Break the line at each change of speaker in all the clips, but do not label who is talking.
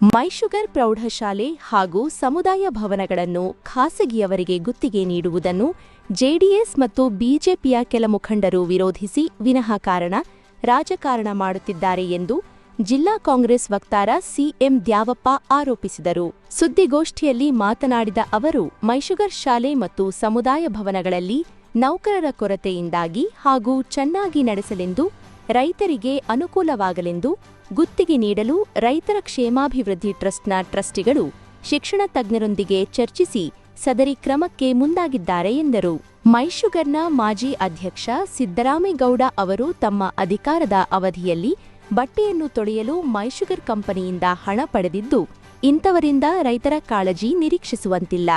ಮೈಶುಗರ್ ಪ್ರೌಢಶಾಲೆ ಹಾಗೂ ಸಮುದಾಯ ಭವನಗಳನ್ನು ಖಾಸಗಿಯವರಿಗೆ ಗುತ್ತಿಗೆ ನೀಡುವುದನ್ನು ಜೆಡಿಎಸ್ ಮತ್ತು ಬಿಜೆಪಿಯ ಕೆಲ ಮುಖಂಡರು ವಿರೋಧಿಸಿ ವಿನಃ ಕಾರಣ, ರಾಜಕಾರಣ ಮಾಡುತ್ತಿದ್ದಾರೆ ಎಂದು ಜಿಲ್ಲಾ ಕಾಂಗ್ರೆಸ್ ವಕ್ತಾರ ಸಿಎಂ ದ್ಯಾವಪ್ಪ ಆರೋಪಿಸಿದರು. ಸುದ್ದಿಗೋಷ್ಠಿಯಲ್ಲಿ ಮಾತನಾಡಿದ ಅವರು, ಮೈಶುಗರ್ ಶಾಲೆ ಮತ್ತು ಸಮುದಾಯ ಭವನಗಳಲ್ಲಿ ನೌಕರರ ಕೊರತೆಯಿಂದಾಗಿ ಹಾಗೂ ಚೆನ್ನಾಗಿ ನಡೆಸಲೆಂದು ರೈತರಿಗೆ ಅನುಕೂಲವಾಗಲೆಂದು ಗುತ್ತಿಗೆ ನೀಡಲು ರೈತರ ಕ್ಷೇಮಾಭಿವೃದ್ಧಿ ಟ್ರಸ್ಟ್ನ ಟ್ರಸ್ಟಿಗಳು ಶಿಕ್ಷಣ ತಜ್ಞರೊಂದಿಗೆ ಚರ್ಚಿಸಿ ಸದರಿ ಕ್ರಮಕ್ಕೆ ಮುಂದಾಗಿದ್ದಾರೆ ಎಂದರು. ಮೈಶುಗರ್ನ ಮಾಜಿ ಅಧ್ಯಕ್ಷ ಸಿದ್ದರಾಮೇಗೌಡ ಅವರು ತಮ್ಮ ಅಧಿಕಾರದ ಅವಧಿಯಲ್ಲಿ ಬಟ್ಟೆಯನ್ನು ತೊಳೆಯಲು ಮೈಶುಗರ್ ಕಂಪನಿಯಿಂದ ಹಣ ಪಡೆದಿದ್ದು, ಇಂಥವರಿಂದ ರೈತರ ಕಾಳಜಿ ನಿರೀಕ್ಷಿಸುವಂತಿಲ್ಲ.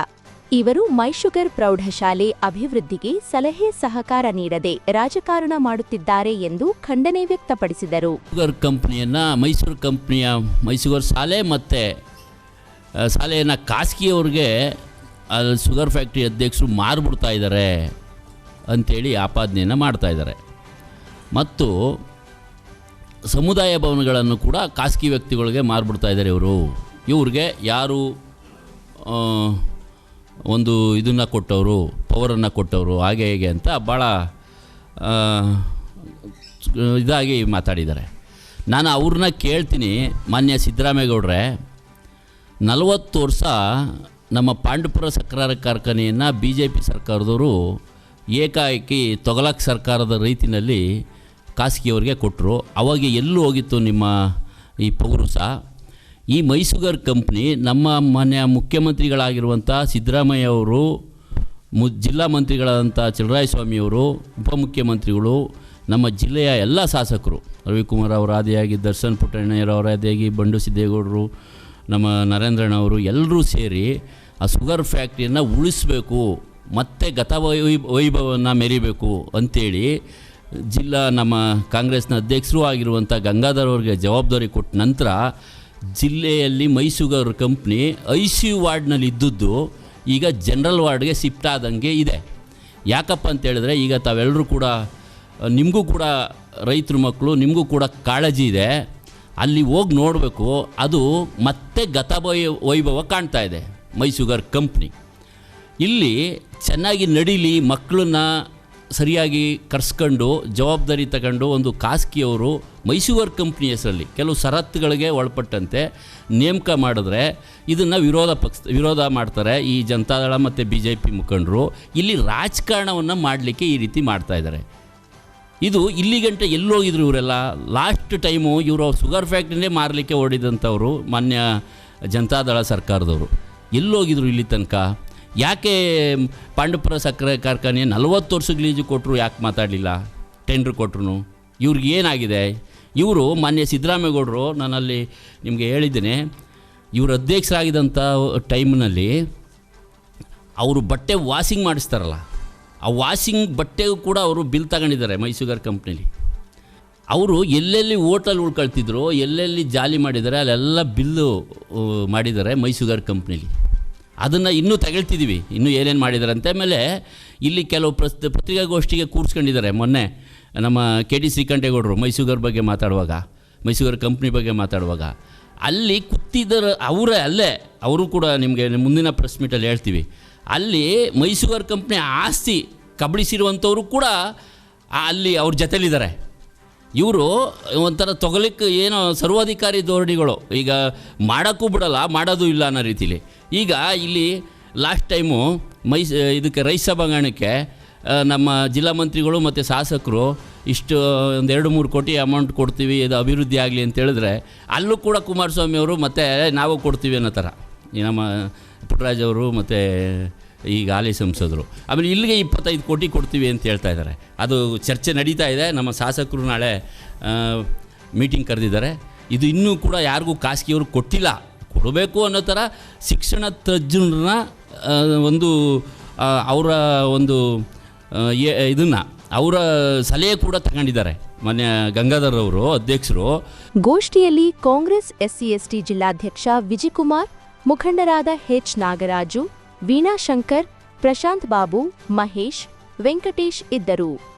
ಇವರು ಮೈಶುಗರ್ ಪ್ರೌಢಶಾಲೆ ಅಭಿವೃದ್ಧಿಗೆ ಸಲಹೆ ಸಹಕಾರ ನೀಡದೆ ರಾಜಕಾರಣ ಮಾಡುತ್ತಿದ್ದಾರೆ ಎಂದು ಖಂಡನೆ ವ್ಯಕ್ತಪಡಿಸಿದರು.
ಶುಗರ್ ಕಂಪ್ನಿಯನ್ನು, ಮೈಸೂರು ಕಂಪ್ನಿಯ ಮೈಸೂರು ಶಾಲೆ ಮತ್ತೆ ಶಾಲೆಯನ್ನು ಖಾಸಗಿಯವ್ರಿಗೆ ಶುಗರ್ ಫ್ಯಾಕ್ಟ್ರಿ ಅಧ್ಯಕ್ಷರು ಮಾರ್ಬಿಡ್ತಾ ಇದ್ದಾರೆ ಅಂಥೇಳಿ ಆಪಾದನೆಯನ್ನು ಮಾಡ್ತಾ ಇದ್ದಾರೆ. ಮತ್ತು ಸಮುದಾಯ ಭವನಗಳನ್ನು ಕೂಡ ಖಾಸಗಿ ವ್ಯಕ್ತಿಗಳಿಗೆ ಮಾರ್ಬಿಡ್ತಾ ಇದ್ದಾರೆ ಇವರು. ಇವ್ರಿಗೆ ಯಾರು ಒಂದು ಇದನ್ನು ಕೊಟ್ಟವರು, ಪವರನ್ನು ಕೊಟ್ಟವರು, ಹಾಗೆ ಹೇಗೆ ಅಂತ ಭಾಳ ಇದಾಗಿ ಮಾತಾಡಿದ್ದಾರೆ. ನಾನು ಅವ್ರನ್ನ ಕೇಳ್ತೀನಿ, ಮಾನ್ಯ ಸಿದ್ದರಾಮೇಗೌಡ್ರೆ ನಲವತ್ತು ವರ್ಷ ನಮ್ಮ ಪಾಂಡುಪುರ ಸಕ್ಕರೆ ಕಾರ್ಖಾನೆಯನ್ನು ಬಿ ಜೆ ಪಿ ಸರ್ಕಾರದವರು ಏಕಾಏಕಿ ತೊಗಲಕ್ ಸರ್ಕಾರದ ರೀತಿಯಲ್ಲಿ ಖಾಸಗಿಯವರಿಗೆ ಕೊಟ್ಟರು ಅವಾಗ ಎಲ್ಲೂ ಹೋಗಿತ್ತು ನಿಮ್ಮ ಈ ಪೌರುಷ ಈ ಮೈಸೂಗರ್ ಕಂಪ್ನಿ ನಮ್ಮ ಮಾನ್ಯ ಮುಖ್ಯಮಂತ್ರಿಗಳಾಗಿರುವಂಥ ಸಿದ್ದರಾಮಯ್ಯ ಅವರು, ಮು, ಜಿಲ್ಲಾ ಮಂತ್ರಿಗಳಾದಂಥ ಚಲರಾಯಸ್ವಾಮಿಯವರು ಉಪಮುಖ್ಯಮಂತ್ರಿಗಳು, ನಮ್ಮ ಜಿಲ್ಲೆಯ ಎಲ್ಲ ಶಾಸಕರು, ರವಿಕುಮಾರ್ ಅವರು ಆದಿಯಾಗಿ, ದರ್ಶನ್ ಪುಟ್ಟಣ್ಣಯ್ಯರವರ ಆದಿಯಾಗಿ, ಬಂಡು ಸಿದ್ದೇಗೌಡರು, ನಮ್ಮ ನರೇಂದ್ರನವರು ಎಲ್ಲರೂ ಸೇರಿ ಆ ಶುಗರ್ ಫ್ಯಾಕ್ಟ್ರಿಯನ್ನು ಉಳಿಸಬೇಕು, ಮತ್ತೆ ಗತ ವೈ, ವೈಭವವನ್ನು ಮೆರಿಬೇಕು ಅಂಥೇಳಿ ಜಿಲ್ಲಾ ನಮ್ಮ ಕಾಂಗ್ರೆಸ್ನ ಅಧ್ಯಕ್ಷರೂ ಆಗಿರುವಂಥ ಗಂಗಾಧರ್ ಅವ್ರಿಗೆ ಜವಾಬ್ದಾರಿ ಕೊಟ್ಟ ನಂತರ ಜಿಲ್ಲೆಯಲ್ಲಿ Mysugar company I C U ವಾರ್ಡ್ನಲ್ಲಿ ಇದ್ದದ್ದು ಈಗ ಜನರಲ್ ವಾರ್ಡ್ಗೆ ಶಿಫ್ಟ್ ಆದಂಗೆ ಇದೆ. ಯಾಕಪ್ಪ ಅಂತೇಳಿದ್ರೆ ಈಗ ತಾವೆಲ್ಲರೂ ಕೂಡ, ನಿಮಗೂ ಕೂಡ ರೈತರು ಮಕ್ಕಳು, ನಿಮಗೂ ಕೂಡ ಕಾಳಜಿ ಇದೆ. ಅಲ್ಲಿ ಹೋಗಿ ನೋಡಬೇಕು, ಅದು ಮತ್ತೆ ಗತ ವೈ, ವೈಭವ ಕಾಣ್ತಾ ಇದೆ ಮೈಸೂಗರ್ ಕಂಪ್ನಿ. ಇಲ್ಲಿ ಚೆನ್ನಾಗಿ ನಡೀಲಿ, ಮಕ್ಕಳನ್ನ ಸರಿಯಾಗಿ ಕರ್ಸ್ಕೊಂಡು, ಜವಾಬ್ದಾರಿ ತಗೊಂಡು ಒಂದು ಖಾಸಗಿಯವರು ಮೈಸೂರು ಕಂಪ್ನಿ ಹೆಸರಲ್ಲಿ ಕೆಲವು ಷರತ್ತುಗಳಿಗೆ ಒಳಪಟ್ಟಂತೆ ನೇಮಕ ಮಾಡಿದ್ರೆ ಇದನ್ನು ವಿರೋಧ ಪಕ್ಷ, ವಿರೋಧ ಮಾಡ್ತಾರೆ ಈ ಜನತಾದಳ ಮತ್ತು ಬಿ ಜೆ ಪಿ ಮುಖಂಡರು. ಇಲ್ಲಿ ರಾಜಕಾರಣವನ್ನು ಮಾಡಲಿಕ್ಕೆ ಈ ರೀತಿ ಮಾಡ್ತಾ ಇದ್ದಾರೆ. ಇದು ಇಲ್ಲಿಗಂಟ ಎಲ್ಲೋಗಿದ್ರು ಇವರೆಲ್ಲ. ಲಾಸ್ಟ್ ಟೈಮು ಇವರು ಶುಗರ್ ಫ್ಯಾಕ್ಟ್ರಿನೇ ಮಾರಲಿಕ್ಕೆ ಓಡಿದಂಥವ್ರು ಮಾನ್ಯ ಜನತಾದಳ ಸರ್ಕಾರದವರು. ಎಲ್ಲೋಗಿದ್ರು ಇಲ್ಲಿ ತನಕ? ಯಾಕೆ ಪಾಂಡುಪುರ ಸಕ್ಕರೆ ಕಾರ್ಖಾನೆ ನಲವತ್ತು ವರ್ಷ ಲೀಜು ಕೊಟ್ಟರು ಯಾಕೆ ಮಾತಾಡಲಿಲ್ಲ? ಟೆಂಡ್ರ್ ಕೊಟ್ರು ಇವ್ರಿಗೆ ಏನಾಗಿದೆ? ಇವರು ಮಾನ್ಯ ಸಿದ್ದರಾಮೇಗೌಡರು ನಾನಲ್ಲಿ ನಿಮಗೆ ಹೇಳಿದ್ದೀನಿ, ಇವರು ಅಧ್ಯಕ್ಷರಾಗಿದ್ದಂಥ ಟೈಮ್ನಲ್ಲಿ ಅವರು ಬಟ್ಟೆ ವಾಷಿಂಗ್ ಮಾಡಿಸ್ತಾರಲ್ಲ, ಆ ವಾಷಿಂಗ್ ಬಟ್ಟೆಗೂ ಕೂಡ ಅವರು ಬಿಲ್ ತಗೊಂಡಿದ್ದಾರೆ ಮೈಸೂಗರ್ ಕಂಪ್ನಿಲಿ. ಅವರು ಎಲ್ಲೆಲ್ಲಿ ಹೋಟೆಲ್ ಉಳ್ಕೊಳ್ತಿದ್ರು, ಎಲ್ಲೆಲ್ಲಿ ಜಾಲಿ ಮಾಡಿದ್ದಾರೆ, ಅಲ್ಲೆಲ್ಲ ಬಿಲ್ಲು ಮಾಡಿದ್ದಾರೆ ಮೈಸೂಗರ್ ಕಂಪ್ನಿಲಿ. ಅದನ್ನು ಇನ್ನೂ ತಗೊಳ್ತಿದ್ದೀವಿ ಇನ್ನೂ ಏನೇನು ಮಾಡಿದ್ದಾರೆ ಅಂತ ಆಮೇಲೆ ಇಲ್ಲಿ ಕೆಲವು ಪ್ರಸ್, ಪತ್ರಿಕಾಗೋಷ್ಠಿಗೆ ಕೂರಿಸ್ಕೊಂಡಿದ್ದಾರೆ. ಮೊನ್ನೆ ನಮ್ಮ ಕೆ ಡಿ ಶ್ರೀಕಂಠೇಗೌಡರು ಮೈಸೂಗರ್ ಬಗ್ಗೆ ಮಾತಾಡುವಾಗ ಮೈಸೂಗರ್ ಕಂಪ್ನಿ ಬಗ್ಗೆ ಮಾತಾಡುವಾಗ. ಅಲ್ಲಿ ಕೂತಿದ್ದರ ಅವರೇ ಅಲ್ಲೇ, ಅವರು ಕೂಡ ನಿಮಗೆ ಮುಂದಿನ ಪ್ರೆಸ್ ಮೀಟಲ್ಲಿ ಹೇಳ್ತೀವಿ. ಅಲ್ಲಿ ಮೈಸೂಗರ್ ಕಂಪ್ನಿ ಆಸ್ತಿ ಕಬಳಿಸಿರುವಂಥವರು ಕೂಡ ಅಲ್ಲಿ ಅವ್ರ ಜೊತೆಲಿದ್ದಾರೆ. ಇವರು ಒಂಥರ ತೊಗಲಿಕ್ಕೆ ಏನೋ ಸರ್ವಾಧಿಕಾರಿ ಧೋರಣಿಗಳು. ಈಗ ಮಾಡೋಕ್ಕೂ ಬಿಡಲ್ಲ, ಮಾಡೋದು ಇಲ್ಲ ಅನ್ನೋ ರೀತಿಲಿ. ಈಗ ಇಲ್ಲಿ ಲಾಸ್ಟ್ ಟೈಮು ಮೈ ಇದಕ್ಕೆ ರೈಸ್ ಸಭಾಂಗಣಕ್ಕೆ ನಮ್ಮ ಜಿಲ್ಲಾ ಮಂತ್ರಿಗಳು ಮತ್ತು ಶಾಸಕರು ಇಷ್ಟು, ಒಂದು ಎರಡು ಮೂರು ಕೋಟಿ ಅಮೌಂಟ್ ಕೊಡ್ತೀವಿ, ಇದು ಅಭಿವೃದ್ಧಿ ಆಗಲಿ ಅಂತ ಹೇಳಿದ್ರೆ ಅಲ್ಲೂ ಕೂಡ ಕುಮಾರಸ್ವಾಮಿ ಅವರು ಮತ್ತು ನಾವು ಕೊಡ್ತೀವಿ ಅನ್ನೋ ಥರ ನಮ್ಮ ಪುಟ್ಟರಾಜ್ ಅವರು ಮತ್ತು ಈಗ ಹಾಲಿ ಸಂಸದರು ಆಮೇಲೆ ಇಲ್ಲಿಗೆ ಇಪ್ಪತ್ತೈದು ಕೋಟಿ ಕೊಡ್ತೀವಿ ಅಂತ ಹೇಳ್ತಾ ಇದ್ದಾರೆ. ಅದು ಚರ್ಚೆ ನಡೀತಾ ಇದೆ. ನಮ್ಮ ಶಾಸಕರು ನಾಳೆ ಮೀಟಿಂಗ್ ಕರೆದಿದ್ದಾರೆ. ಇದು ಇನ್ನೂ ಕೂಡ ಯಾರಿಗೂ ಖಾಸಗಿಯವರು ಕೊಟ್ಟಿಲ್ಲ. ಕೊಡಬೇಕು ಅನ್ನೋ ಥರ ಶಿಕ್ಷಣ ತಜ್ಞರನ್ನ ಒಂದು ಅವರ ಒಂದು ಇದನ್ನು, ಅವರ ಸಲಹೆ ಕೂಡ ತಗೊಂಡಿದ್ದಾರೆ. ಮೊನ್ನೆ ಗಂಗಾಧರ್ ಅವರು, ಅಧ್ಯಕ್ಷರು.
ಗೋಷ್ಠಿಯಲ್ಲಿ ಕಾಂಗ್ರೆಸ್, ಎಸ್ಸಿ, ಎಸ್ಟಿ ಜಿಲ್ಲಾಧ್ಯಕ್ಷ ವಿಜಯಕುಮಾರ್, ಮುಖಂಡರಾದ ಎಚ್ ನಾಗರಾಜು ವೀಣಾ ಶಂಕರ್ ಪ್ರಶಾಂತ್ ಬಾಬು ಮಹೇಶ್ ವೆಂಕಟೇಶ್ ಇದ್ದರು.